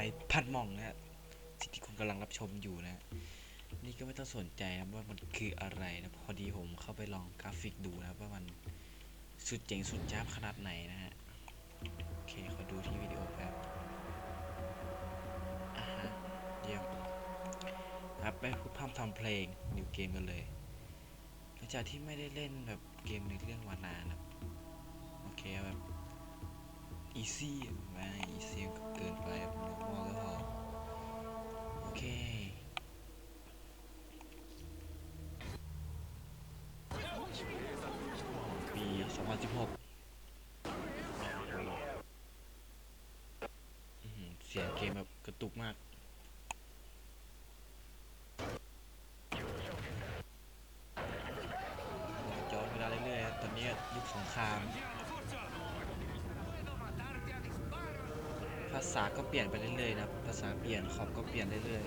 ายพันหมองนะฮะสิ่งที่คุณกำลังรับชมอยู่นะนี่ก็ไม่ต้องสนใจนะว่ามันคืออะไรนะพอดีผมเข้าไปลองกราฟิกดูนะว่ามันสุดเจ๋งสุดจ้าบขนาดไหนนะฮะโอเคขอดูที่วิดีโอแป๊บอ่าฮะเยี่ยมครับไปพูดพร่ำทำเพลงนิวเกมกันเลยหลังจากที่ไม่ได้เล่นแบบเกมในเรื่องมานานนะโอเคแบบ อีซี่ไม่อีซี่ก็เกินไปแบบมอก็พอโอเคปีสองพันสิบหกเสียงเกมแบบกระตุกมาก ย้อนเวลาเรื่อยๆ ตอนนี้ยุคสงคราม ภา ษาก็เปลี่ยนไปเรื่อยๆนะ ภาษาเปลี่ยนคอมก็เปลี่ยนเรื่อย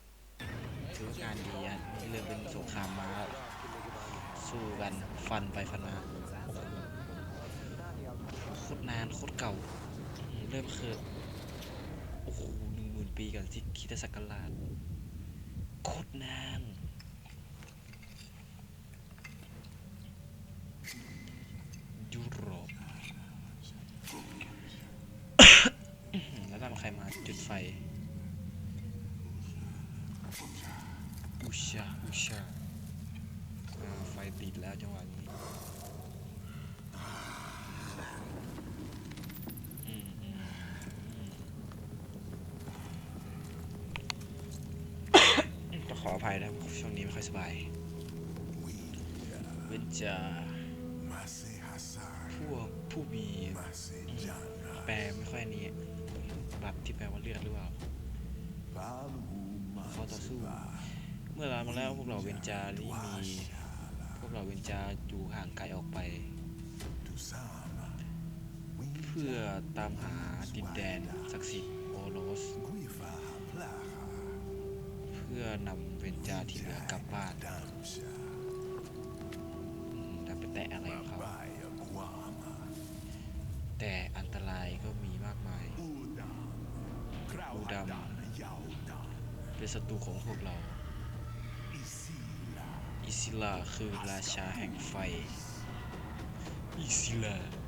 ๆถือว่าการดีอะนี่เริ่มเป็นสงครามมาสู้กันฟันไปฟันมาโคตรนานโคตรเก่า เริ่มเคิดโอ้โหหนึ่งหมื่นปีกันที่คิดศักราชโคตรนาน ยุโรป แล้วนำใครมาจุดไฟ อุชาอุชาไฟติดแล้วจังหวะนี้อืมอืมอืมต้องขออภัยนะช่วงนี้ไม่ค่อยสบายเว้นจะพวกผู้มีแปลไม่ค่อยนี้บัตรที่แปลว่าเลือดหรือเปล่าเขาต่อสู้ มื่อรามาแล้วพวกเราเวนจาที่มีพวกเราเวนจาอยู่ห่างไกลออกไป เพื่อตามหาดินแดนศักดิ์สิทธิ์โอโรส เพื่อนำเวนจาที่เหลือกลับบ้านแต่ไปแตะอะไรของเขาแต่อันตรายก็มีมากมายอูดำเป็นศัตรูของพวกเรา อิซิลาคือราชาแห่งไฟ อิซิลา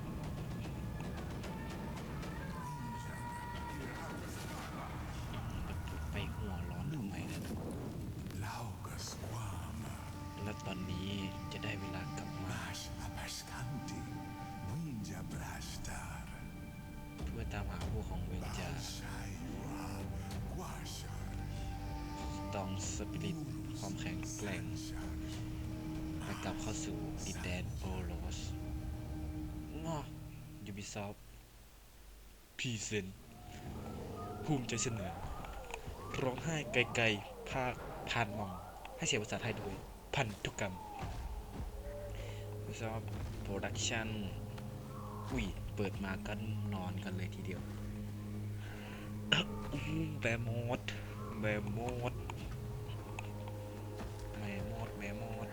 เซนภูมิใจเสนอ ร้องไห้ไกลๆ ภาคพานมอง ให้เสียงภาษาไทยด้วยพันธุกรรมวิศวโปรดักชั่นอุ้ย เปิดมากันนอนกันเลยทีเดียวแบมอดแบมอดแมมอดแมมอด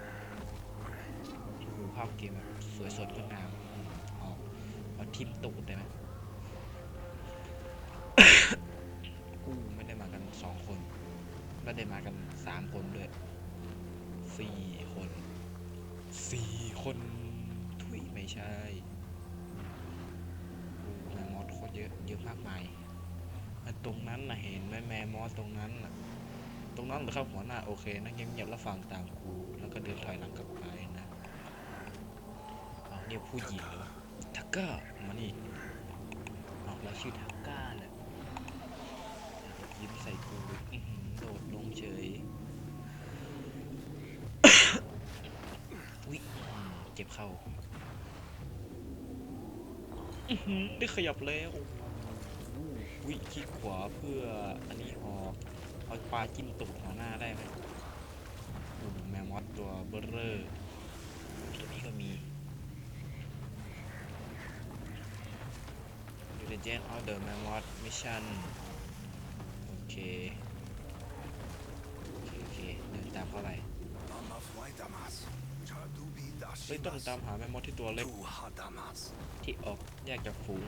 โอ้โหภาพเกมแบบสวยสดงดงามออาเอาทิมตูดได้ไหม สองคนไม่ได้มากันสามคนด้วยสี่คนสี่คนทุยไม่ใช่แมมมอสโคตรเยอะเยอะมากมายอ่ตรงนั้นนะเห็นไหมแมมมอสตรงนั้นนะตรงนั้นเหรือครับหัวหน้าโอเคนะเงียบๆแล้วฟังตามกูแล้วก็เดินถอยหลังกลับไปนะเอาเนี่ยผู้หญิงทักก้ามานี่เอาแล้วชื่อทักก้าแหละ ยิ้มใส่กูโดดลงเฉยอุ๊ยเจ็บเข้าอื้อหือได้ขยับแล้ววิคลิกขวาเพื่ออันนี้ออกเอาปลาจิ้มตุกหัวหน้าได้ไหมแมมมอสตัวเบอร์เรอร์ตัวนี้ก็มี The Legend of the Mammoth Mission โอเคโอเคโอเคเดินตามเข้าไปเฮ้ยต้องตามหาแมมมอสที่ตัวเล็กที่ออกแยกจากฝูง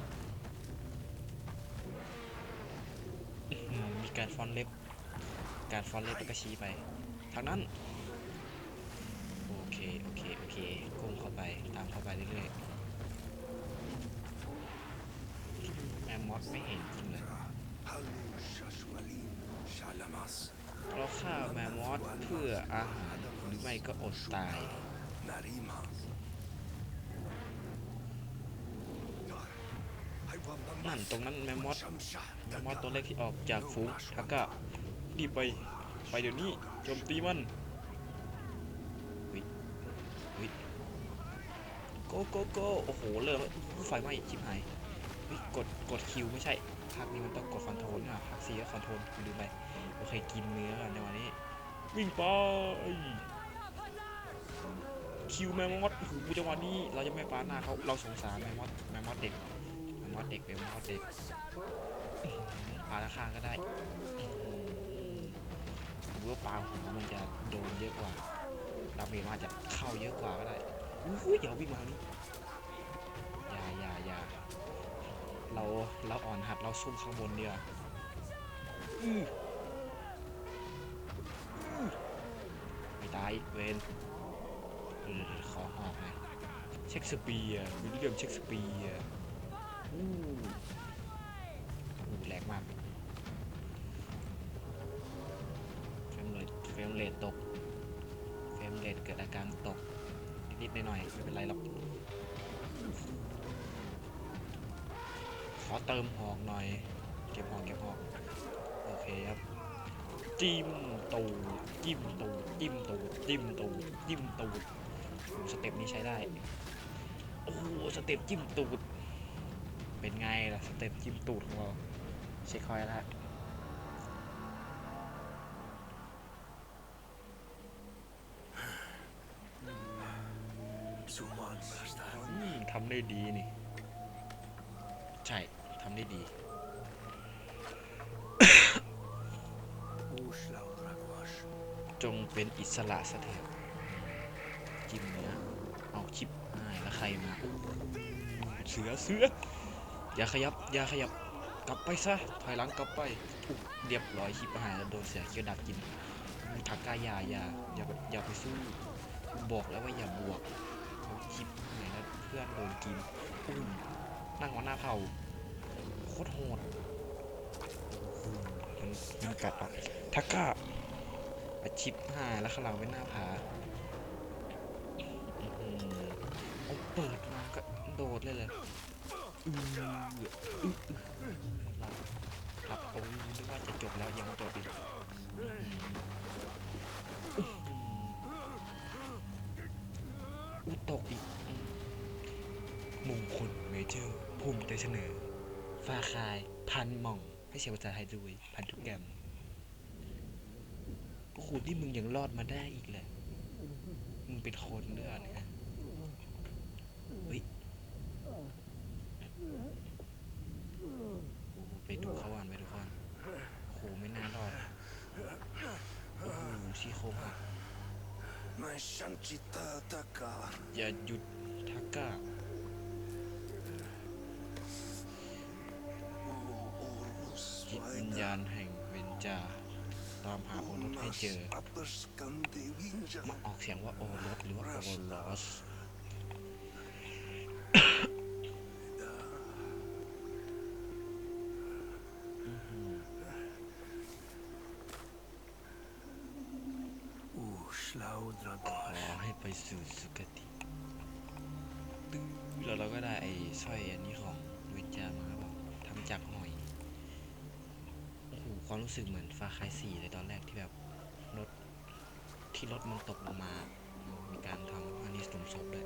มีการฟอนเล็บ การฟอนเล็บแล้วก็ชี้ไป ทางนั้น โอเค โอเค โอเคก้มเข้าไป ตามเข้าไปเรื่อยๆ แมมมอสไม่เห็นจริงเลย Halu Shashwalim Shalamas เราฆ่าแมมมอสเพื่ออาหารหรือไม่ก็อดตาย Narimas นั่นตรงนั้นแมมมอส Shamsha แมมมอสตัวเล็กที่ออกจากฝูงทาก้ารีบไปไปเดี๋ยวนี้โจมตีมันวิวิโกโกโกโอ้โหเริ่มไฟไหม้ชิบหายวิกดกดคิวไม่ใช่ภาคนี้มันต้องกดคอนโทรลนะภาคซีก็คอนโทรลลืมไป โอเคกินเนื้อก่อนในวันนี้ วิ่งไปคิวแมมมอสโอ้โหจังหวะนี้เราจะไม่ปาหน้าเขาเราสงสารแมมมอสแมมมอสเด็กแมมมอสเด็กแมมมอสเด็กปาละข้างก็ได้รือว่าปลาหูมันจะโดนเยอะกว่าดาเมจมันอาจะเข้าเยอะกว่าก็ได้อุ้ยอย่าวิ่งมาทางนี้อย่าอย่าอย่าเราเราอ่อนหัดเราซุ่มข้างบนเดียวาอื้ออื้อายเวนเออขอหอกน่อยเช็คสเปียร์วิลเลียมเช็คสเปียร์อู้โอ้โหแรงมากเฟรมเรทเฟรมเรทตกเฟรมเรทเกิดอาการตก นิดๆหน่อยๆไม่เป็นไรหรอก ขอเติมหอกหน่อย เก็บหอกเก็บหอก โอเคครับ จิ้มตูดจิ้มตูดจิ้มตูดจิ้มตูดจิ้มตูดโอ้โหสเต็ปนี้ใช้ได้ โอ้โหสเต็ปจิ้มตูด เป็นไงล่ะสเต็ปจิ้มตูดของเราเช็คคอยแล้ว Suman Sashta อืมทำได้ดีนี่ ใช่ทำได้ดี จงเป็นอิสระสเถิดจิ้มเนื้อเอาชิปหายแล้วใครมา เสือเสือ อย่าขยับ อย่าขยับ กลับไปซะ ถอยหลังกลับไปอุ๊ยเรียบร้อยชิปหายแล้วโดนเสือเคี้ยวดักกินทักกายาอย่าอย่าอย่าไปสู้ บอกแล้วว่าอย่าบวกเขาชิปหายแล้วเพื่อนโดนกินอู้นั่งหัวหน้าเผ่าโคตรโหดมันมันกัดอะทักกา อาชิปหายแล้วข้างหลังเป็นหน้าผาอื้อหือเอาเปิดมาก็โดดเลยเลยหลับโอ้ยนึกว่าจะจบแล้วยังไม่จบอีกอุตกอีกมงคลเมเจอร์ภูมิใจเสนอฟ้าคาย พันหม่อง ให้เชียร์ภาษาไทยด้วย พันทุกแกรม โอ้โหนี่มึงยังรอดมาได้อีกเลยมึงเป็นคนเลือดนะเฮ้ยโอ้โหไปดูเขาวันไปดูเขาวันโอ้โหไม่น่ารอดโอ้โหซี่โครงหัก Man Shanchita Taka อย่าหยุดทักก้า Orus จิตวิญญาณแห่งเวนจา ตามหาโอรสให้เจอ Apaskan Devinja มาออกเสียงว่าโอรสหรือว่าโอรสขอให้ไปสู่สุคติแล้วเราก็ได้ไอ้สร้อยอันนี้ของเวนจามาครับทำจาก ความรู้สึกเหมือนฟ้าคายสี่เลยตอนแรกที่แบบรถที่รถมันตกลงมา มีการทำอันนี้สมศพด้วย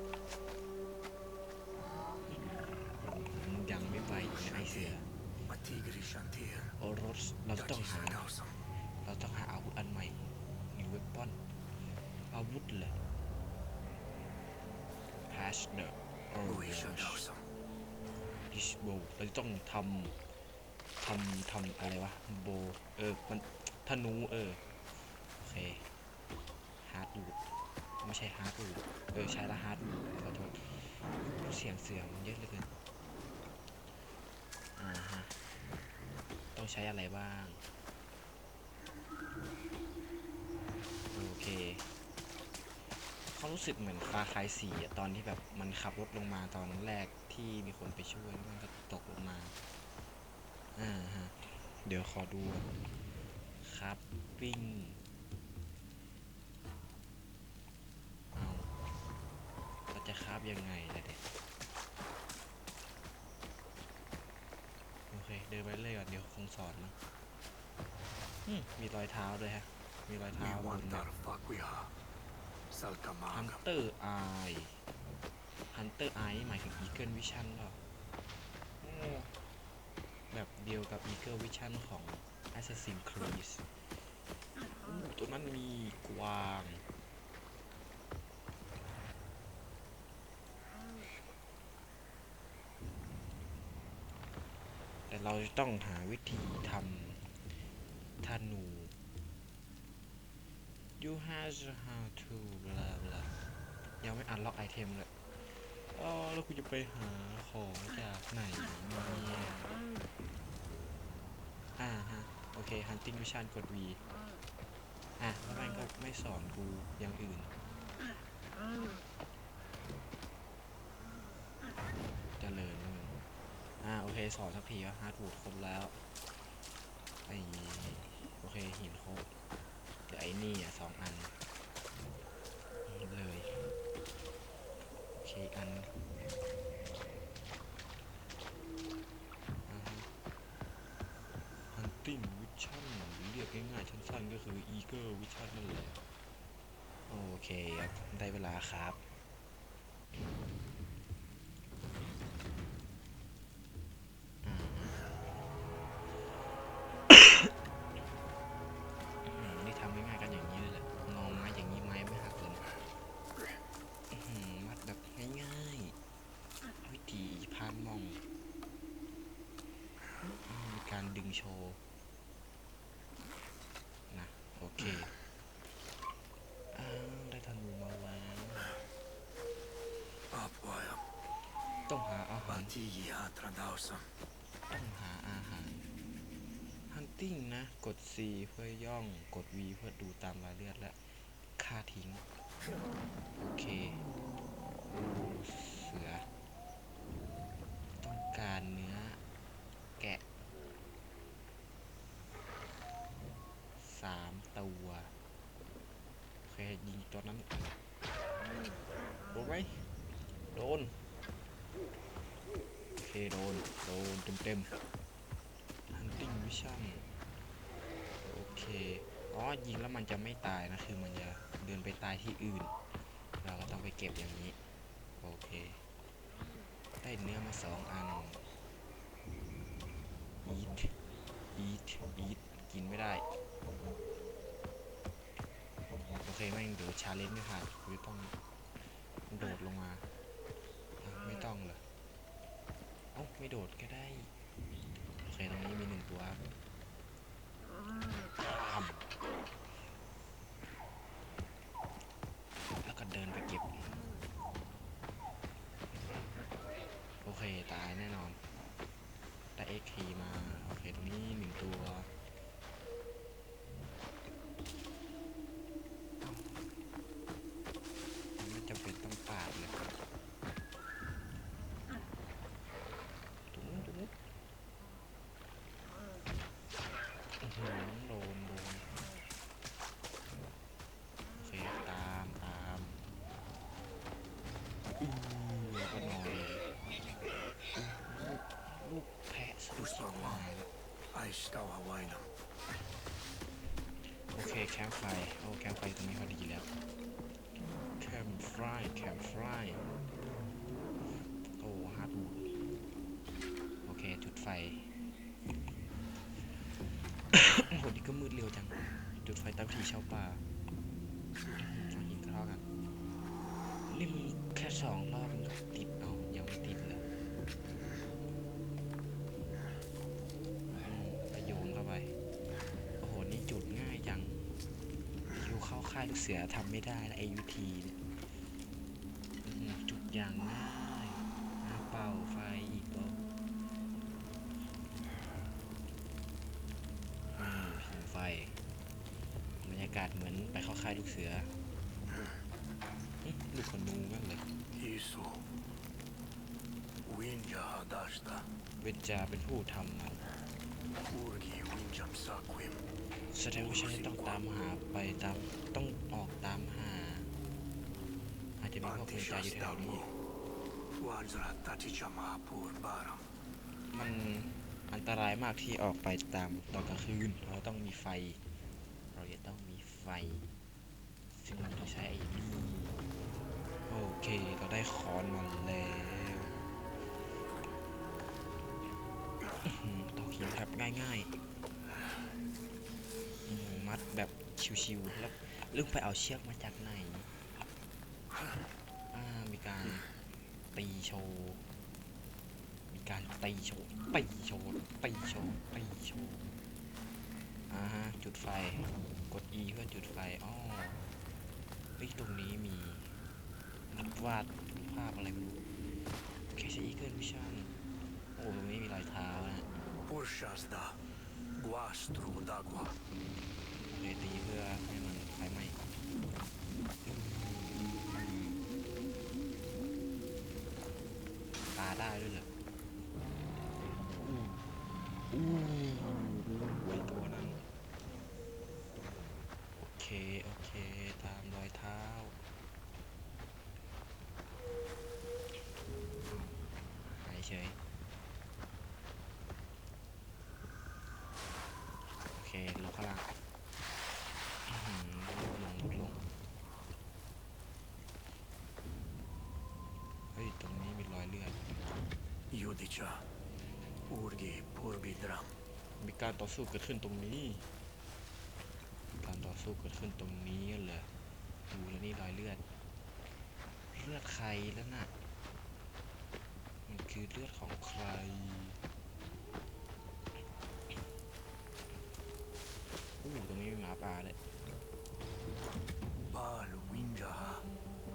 ยังไม่ไปอีกนะไอเสือโอรสเราต้องหาเราต้องหาอาวุธอันใหม่มีเวปอนอาวุธเลย Hash the Orange Dausam Fish Bow เราต้องทำ ทำทำอะไรวะโบเออมันธนูเออโอเคฮาร์ดดูไม่ใช่ฮาร์ดดูเออใช้ละฮาร์ดดูขอโทษเสียงเสือมันเยอะเหลือเกินอ่าฮะต้องใช้อะไรบ้างโอเคเขารู้สึกเหมือนฟาคายสีตอนที่แบบมันขับรถลงมาตอนแรกที่มีคนไปช่วยมันก็ตกลงมา อ่าฮะเดี๋ยวขอดูครับปิ้งเอาเราจะคาบยังไงล่ะเด็กโอเค เดินไปเรื่อยก่อนเดี๋ยวคงสอนมั้งอืมมีรอยเท้าด้วยฮะ มีรอย Mi เท้าบนแบบ wantar faquia. ฮัน Salcamaga. เตอร์ไอฮันเตอร์ไอหมายถึงอีเกิลวิชั่นหรอโอ้ แบบเดียวกับ Eagle Vision ของ Assassin's Creed ตัวนั้นมีกวาง แต่เราจะต้องหาวิธีทำธนู you have how to blah blah ยังไม่อันล็อกไอเทมเลย อ๋อแล้วคุณจะไปหาของจากไหนเนี่ยอ่าฮะ โอเค hunting mission กด V อะ แล้วมันก็ไม่สอนกูอย่างอื่น เจริญเลยมึงอ่า โอเค สอนสักทีว่าฮาร์ดวูดครบแล้ว ไอโอเค หินครบเหลือไอ้นี่อะสองอัน เลย โอีกอันฮันติ้งวิชั่นเรียกง่ายๆสั้นๆก็คืออีเกิลวิชั่นนั่นแหละ โอเคครับ ได้เวลาครับ งโชว์นะโอเคอ้าวได้ธนูมาแล้ว Apuaja. ต้องหาอาหาร Batigi atradausam. ต้องหาอาหาร hunting นะ กด C เพื่อย่อง กด V เพื่อดูตามรายเลือดและฆ่าทิ้ง โอเคดูเสือ ต้องการเนื้อ แกะสามตัว โอเคยิงตัวนั้นก่อนโดนไหมโดนโอเคโดนโดนเต็มเต็ม hunting vision โอเคอ๋อยิงแล้วมันจะไม่ตายนะคือมันจะเดินไปตายที่อื่น เราก็ต้องไปเก็บอย่างนี้ โอเคได้เนื้อมาสองอัน eat eat eat กินไม่ได้ โอเคแม่งเดี๋ยวชาเลนจ์ไม่ผ่านคือต้องโดดลงมาไม่ต้องเหรอเอ้าไม่โดดก็ได้ โอเคตรงนี้มีหนึ่งตัวครับตามแล้วก็เดินไปเก็บ โอเค ตายแน่นอน ได้เอ็กคีมา โอเค ตรงนี้หนึ่งตัวไม่จำเป็นต้องปาดเลยตรงนู้นตรงนู้นอื้อหือโดนโดนโอเค ตามตามอู้แล้วก็นอนเลยอู้ลูกแพะสุดสมายแล้ว Aistauha vainam. โอเคแคมป์ไฟโอ้แคมป์ไฟตรงนี้พอดีแล้วแคมป์ไฟแคมป์ไฟโอ้ฮาร์ดวูดโอเคจุดไฟโอ้โหนี่ก็มืดเร็วจัง จุดไฟตามวิธีชาวป่าเอาหินทะเลาะกันนี่มึงแค่สองรอบมึงก็ติด ลูกเสือทำไม่ได้นะไอวิธีเนี่ยอื้อหือจุดอย่างง่ายอะเป่าไฟอีกเปล่าอืมผิงไฟ บรรยากาศเหมือนไปเข้าค่ายลูกเสืออื้อลูกขนูนั่นเลย Isu. Winja hadasta. เวนจาเป็นผู้ทำมัน Urgi winjam saquim. แสดงว่าฉันจะต้องตามหาไปตาม อาจจะมีพวกเวนจาอยู่แถวนี้ Wajra tatichama pur baram. มันอันตรายมากที่ออกไปตามตอนกลางคืน เราต้องมีไฟ เราจะต้องมีไฟ ซึ่งมันต้องใช้ไอ้นี่โอเค เราได้คอนมาแล้วอื้อหือตอกหินแบบง่ายๆอืมมัดแบบชิวๆแล้วลืมไปเอาเชือกมาจากไหนอ่ามี การตีโชว์มีการตีโชว์ตีโชว์ตีโชว์ตีโชว์อ่าฮะจุดไฟกด E เพื่อจุดไฟอ้อเฮ้ยตรงนี้มีนัดวาดภาพอะไรไม่รู้แคชอีเกิลวิชั่นโอ้ตรงนี้มีรอยเท้านะ Urshazda. Guastru dagua. เลยตีเพื่อให้มันไฟไหม้าได้ด้วยเหรออู้อู้ไว้ตัวนั้น โอเค โอเค ตามรอยเท้า หายเฉย โอเค ลงข้างล่างอื้อหือลงลงลงเฮ้ย ตรงนี้มีรอยเลือด Judica. Urgi purbidram. มีการต่อสู้เกิดขึ้นตรงนี้ การต่อสู้เกิดขึ้นตรงนี้เหรอดูแล้วนี่รอยเลือด เลือดใครแล้วน่ะ มันคือเลือดของใครอู้ตรงนี้มีหมาป่าเลย Bal winjaha.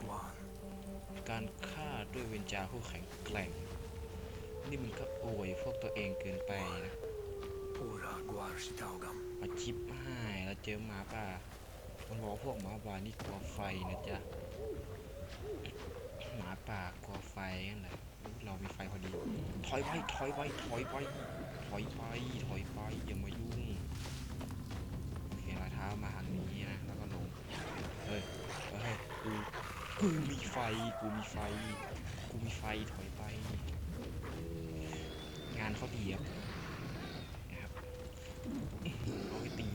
Guan. การฆ่าด้วยเวนจาผู้แข็งแกร่ง นี่มันก็โวยพวกตัวเองเกินไปนะ Ura guarshtaugam. มาชิปให้แล้วเจอหมาป่ามันบอกว่าพวกหมาป่านี่กลัวไฟนะจ๊ะหมาป่ากลัวไฟนั่นแหละอุ๊ยเรามีไฟพอดี ถอยไปถอยไปถอยไปถอยไปถอยไปอย่ามายุ่งโอเครอยเท้ามาทางนี้นะแล้วก็ลงเฮ้ยเฮ้ยกูกูมีไฟกูมีไฟกูมีไฟถอยไปงาน เขาดีครับนะครับเอาไปตี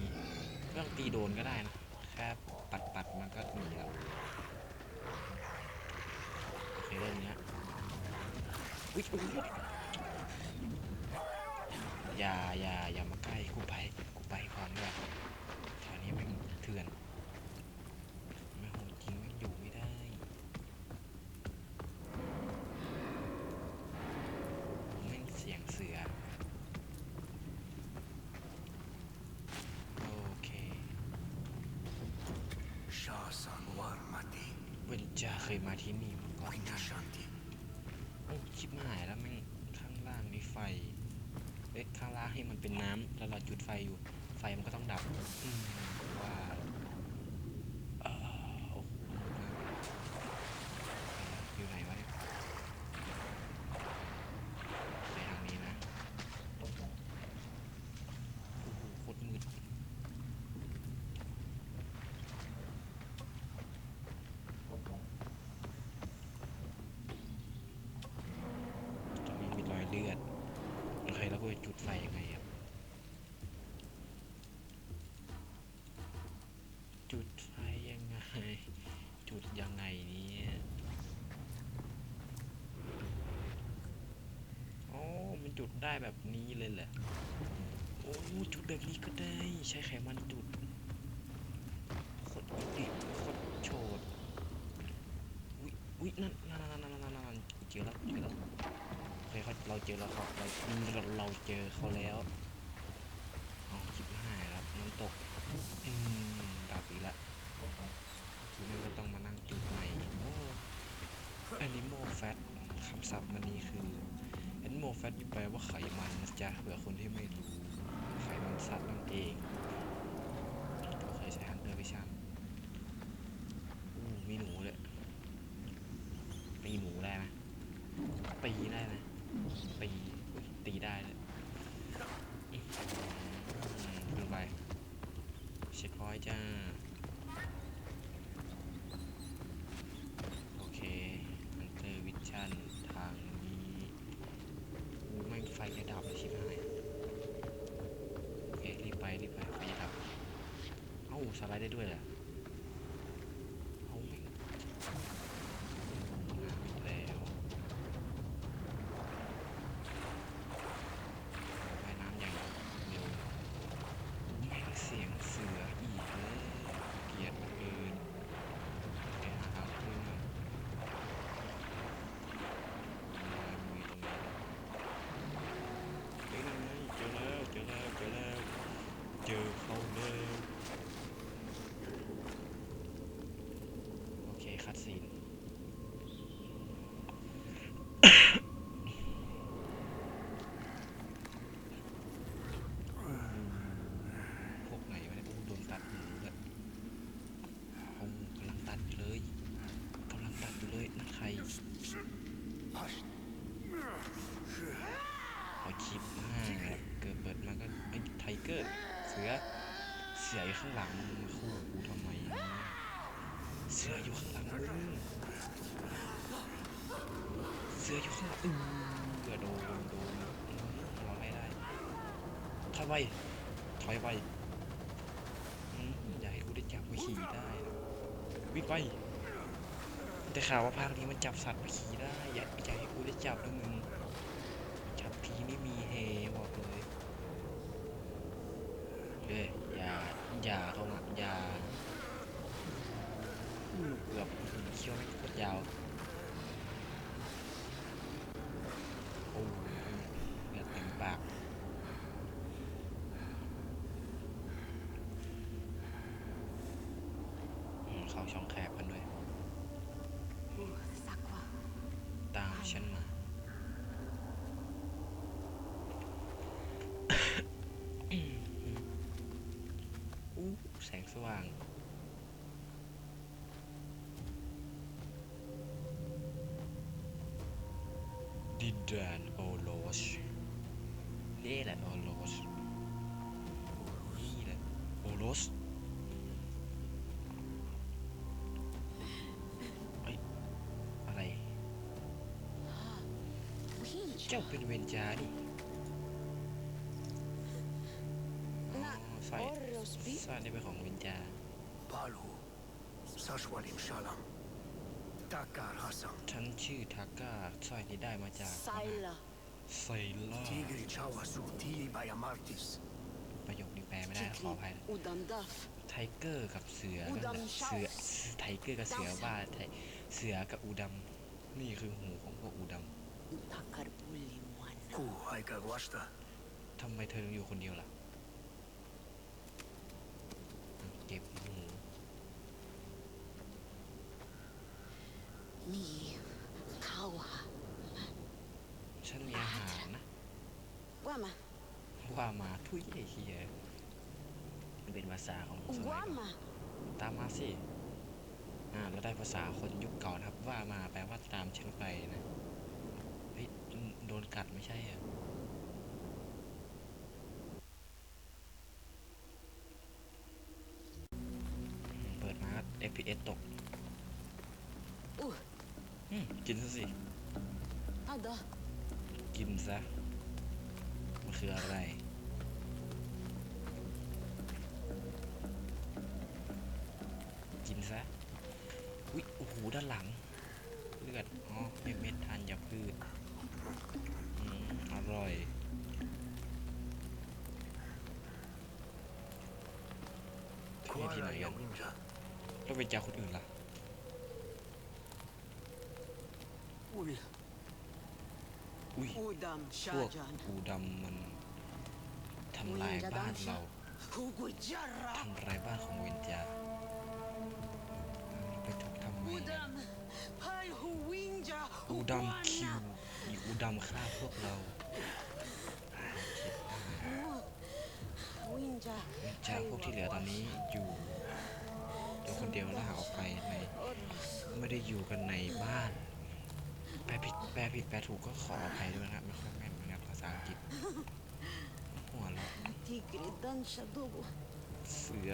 เรื่องตีโดนก็ได้นะแค่ปัดปัดมันก็หนีแล้วโอเคเรื่องเนี้ยอุ๊ยอุ๊ยอุ๊ยอย่าอย่าอย่ามาใกล้กูไปกูไปก่อนดีกว่าแถวนี้แม่งเถื่อนแม่งโหดจริงแม่งอยู่ไม่ได้ แม่งเสียงเสือ โอเค Shasa guarmati. เวนจา เคยมาที่นี่มาก่อนนะโอ้ชิบหายแล้วแม่งข้างล่างมีไฟเอ๊ะข้างล่างให้มันเป็นน้ำแล้วเราจุดไฟอยู่ ไฟมันก็ต้องดับอืมว่าเอ่อโอ้โหอยู่ไหนวะเนี่ยไปทางนี้นะ โอ้โหโคตรมืด ตรงนี้มีรอยเลือดโอเคแล้วกูจะจุดไฟยังไงอะจุดไฟยังไง จุดยังไงเนี่ยโอ้มันจุดได้แบบนี้เลยเหรอโอ้จุดแบบนี้ก็ได้ใช้ไขมันจุดโคตรดิโคตรโฉดอุ๊ยอุ๊ยนั่นนั่นนั่นนั่นนั่นนั่นเจอแล้วเจอแล้ว เคเขาเราเจอแล้วครับเราเราเราเจอเขาแล้วเอาจิบหายแล้วน้ำตกอืมดับอีกล้วทีนี้ก็ต้องมานั่งจุดใหม่โอ้ animal fat คำศัพท์มันนี่คือ animal fat นี่แปลว่าไขมันนะจ๊ะเผื่อคนที่ไม่รู้ไขมันสัตว์นั่นเอง สไลด์ได้ด้วยเหรอ สืออยู่ข้างหลังมึงคู่กูทำไม เสืออยู่ข้างหลังมึงเสืออยู่ข้างหลังอือโดนโดนรอให้ได้ถอยไปถอยไปอย่าให้กูได้จับมาขี่ได้วิ่งไปแต่ข่าวว่าภาคนี้มันจับสัตว์มาขี่ได้ อย่าอย่าให้กูได้จับนะมึงจับทีนี่มีเฮบอกเลยเอ้ยอย่าอย่าเข้ามาอย่า อู้เกือบเคี้ยวไม่โคตรยาว โอ้เลือดเต็มปาก อืมเข้า ช่องแคบกันด้วย Sakwa. ตามฉันมา อู้แสงสว่างดินแดน เจ้า Winja. เป็นเวนจาดิอ๋อ Na, ใส่ Orrosby. ใส่นี่เป็นของเวนจา Palu. Sashwalim Shalam. Takar Hassan. ฉันชื่อทาก้าสร้อยนี้ได้มาจาก Saila. ไซล่า Tigri Chawasu Tii Bayamartis. ประโยคนี้แปลไม่ได้ขออ Tikli. ภัยนะ Udandaf. ไทเกอร์กับเสืออูนั่นแหละดำเสือเช่าไทเกอร์กับเสือว่าไทเสือกับอูดำนี่คือหูของพวกอูด Takar Bulli Wana. Ku Aika Gwashta. ำทำไมเธอถึงอยู่คนเดียวล่ะอะเก็บหู Mi. Kawa. ฉันมีอาหารนะ Guama. ว่ามาทุยไอ้เฮียมันเป็นภาษาของสมัยก่อน Guama. ตามมาสิ อ่าเราได้ภาษาคนยุคเก่านะครับ ว่ามาแปลว่าตามฉันไปนะเฮ้ย โดนกัดไม่ใช่เหรอะเปิดมาก็ FPS ตก Uh. อืมกินซะสิ Ada. กินซะ มันคืออะไรกินซะ อุ๊ย โอ้โห ด้านหลัง เลือด อ๋อเม็ดเม็ดทานยาพืช อืมอร่อยเที่ยวที่ไหน Kuala กัน Yawinja. ต้องเป็นจากคนอื่นล่ะ Ul. อุ้ย Udam พวก Shajan. อูดำมันทำลายอุ๊ยจะบ้านดำใช่เรา Hugu Jarra. ทำลายบ้านของเวนจาเราไปถูกทำไมนะ Udam. Hai Hu Winja. อูดำคิวอีอู ดำฆ่าพวกเราอ่าเจ็บมาก Winja. เวนจาพวกที่เหลือตอนนี้อยู่ตัวคนเดียวล่าออกไปในไม่ได้อยู่กันในบ้าน แปลผิดแปลผิดแปลถูกก็ขออภัยด้วยนะครับไม่ค่อยแม่นนะครับภาษาอังกฤษหัวเราะ Tigri Dan Shadow. เสือ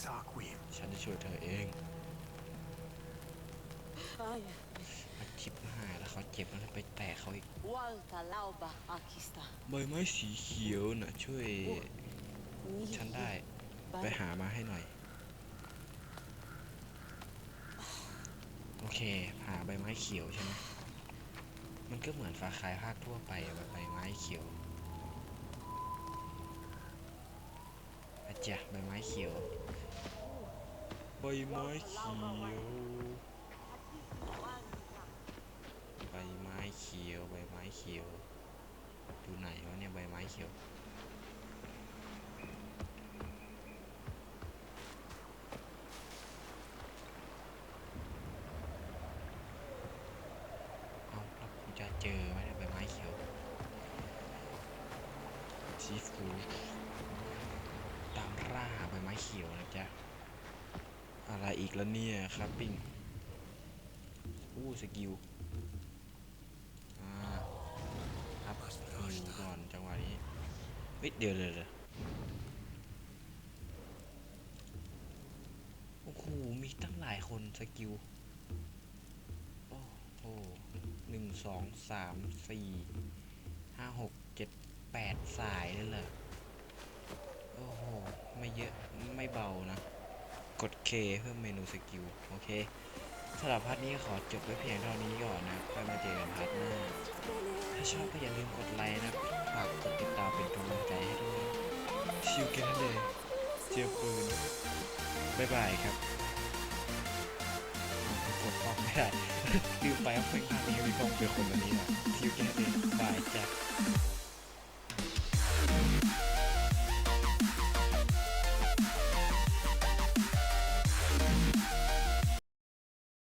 Sakwim. ฉันจะช่วยเธอเอง Ai. อาชิบหายแล้วเขาเจ็บแล้วไปแตะเขาอีก Walta Lauba Akista. ใบไม้สีเขียวน่ะช่วย ฉันได้ ไปหามาให้หน่อย โอเค หาใบไม้เขียวใช่ไหมมันก็เหมือนฟ้าคายภาคทั่วไปอะแบบใบไม้เขียวอาจารย์ใบไม้เขียวใบไม้เขียว ใบไม้ เขียว ใบไม้เขียว อยู่ไหนวะเนี่ยใบไม้เขียว เอาแล้วกูจะเจอไหมเนี่ยใบไม้เขียวซีฟูตามล่าหาใบไม้เขียวนะจ๊ะ อะไรอีกแล้วเนี่ยครับปิ้งอู้สกิล อ่าครับหิวก่อนจังหวะนี้ เดี๋ยวเดี๋ยวเดี๋ยวโอ้โห มีตั้งหลายคนสกิล โอ้โหหนึ่งสองสามสี่ห้าหกเจ็ดแปดสายเลยเหรอโอ้โห ไม่เยอะ ไม่เบานะ กด K เพิ่มเมนูสกิล โอเคสำหรับพาร์ทนี้ขอจบไว้เพียงเท่านี้ก่อนนะค่อยมาเจอกันพาร์ทหน้า ถ้าชอบก็อย่าลืมกดไลค์นะ ฝากกดติดตามเป็นกำลังใจให้ด้วยชิวกันเลยเจียวปืนบ๊ายบายครับอ้าวกดป้องไม่ได้ลืมไปว่าเพลงภาคนี้มีกล้องเป็นคนแบบนี้นะชิวกันเลยบายจ้ะ